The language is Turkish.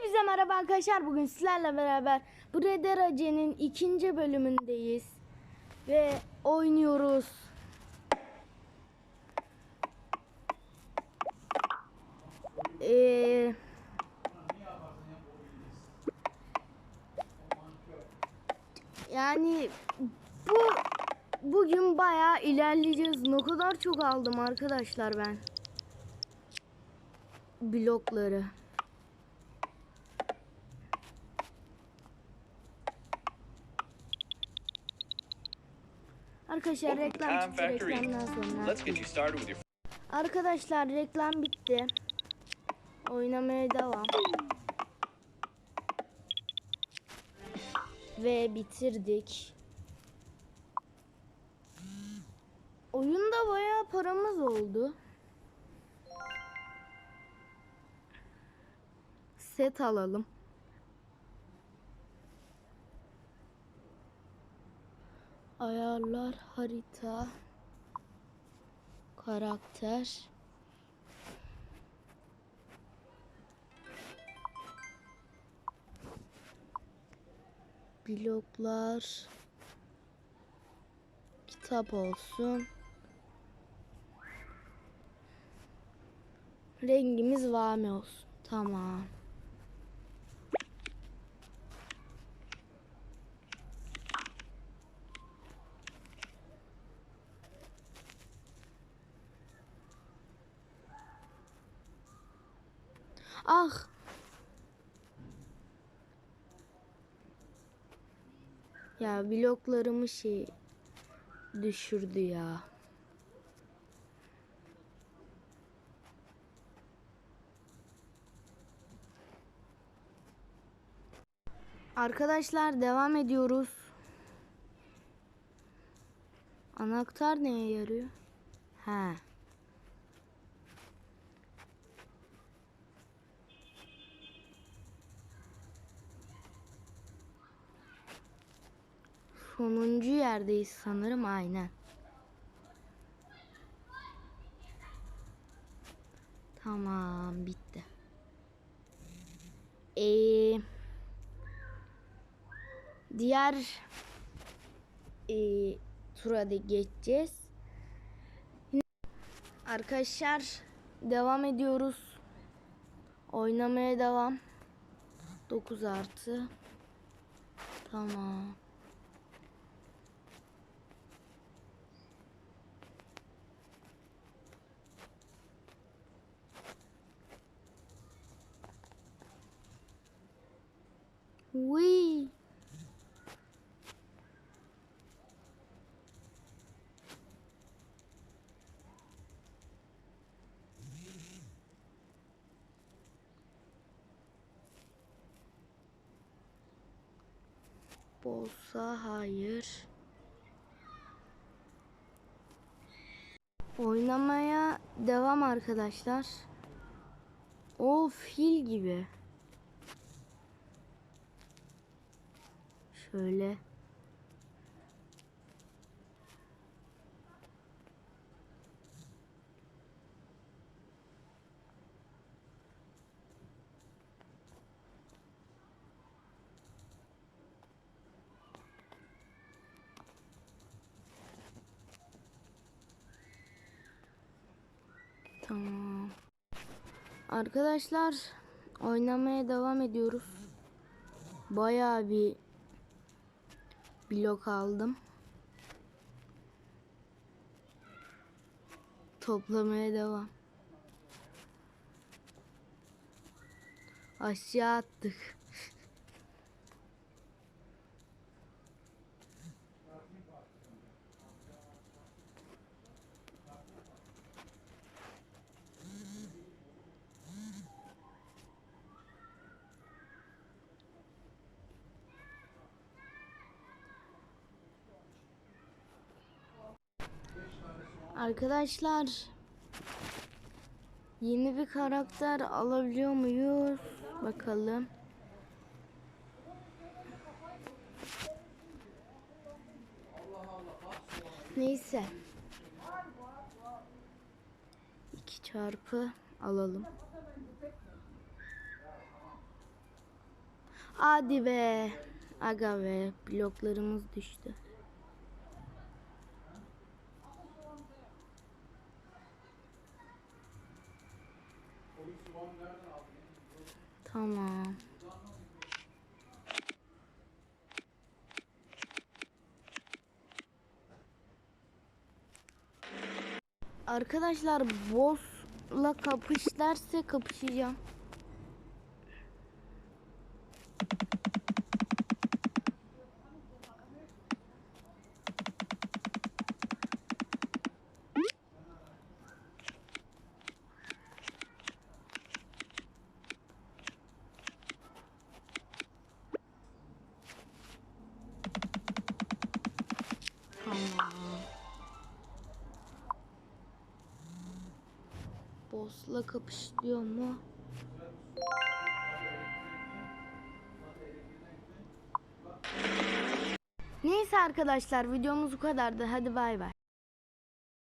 Hepinize merhaba arkadaşlar. Bugün sizlerle beraber bu Red Ace'nin ikinci bölümündeyiz. Ve oynuyoruz. Ee, yani bu bugün bayağı ilerleyeceğiz. Ne kadar çok aldım arkadaşlar ben. Blokları. Arkadaşlar reklam çıktı reklamdan sonra. Arkadaşlar reklam bitti. Oynamaya devam. Ve bitirdik. Oyunda bayağı paramız oldu. Set alalım. Ayarlar, harita, karakter. Bloklar. Kitap olsun. Rengimiz vami olsun. Tamam. Ah. Ya bloklarımı şey düşürdü ya. Arkadaşlar devam ediyoruz. Anahtar neye yarıyor? He. Sonuncu yerdeyiz sanırım aynen. Tamam bitti. Ee, diğer ee, tura da geçeceğiz. Arkadaşlar devam ediyoruz. Oynamaya devam. 9 artı. Tamam. Wee. Bolsa hayır. Oynamaya devam arkadaşlar. O fil gibi. Şöyle. Tamam. Arkadaşlar oynamaya devam ediyoruz. Bayağı bir blok aldım. Toplamaya devam. Aşağı attık. Arkadaşlar yeni bir karakter alabiliyor muyuz? Bakalım. Neyse. 2 çarpı alalım. Hadi be. Aga be. Bloklarımız düştü. Tamam. Arkadaşlar boss'la kapış derse kapışacağım. Boss'la kapışıyor mu? Neyse arkadaşlar videomuz bu kadardı. Hadi bay bay.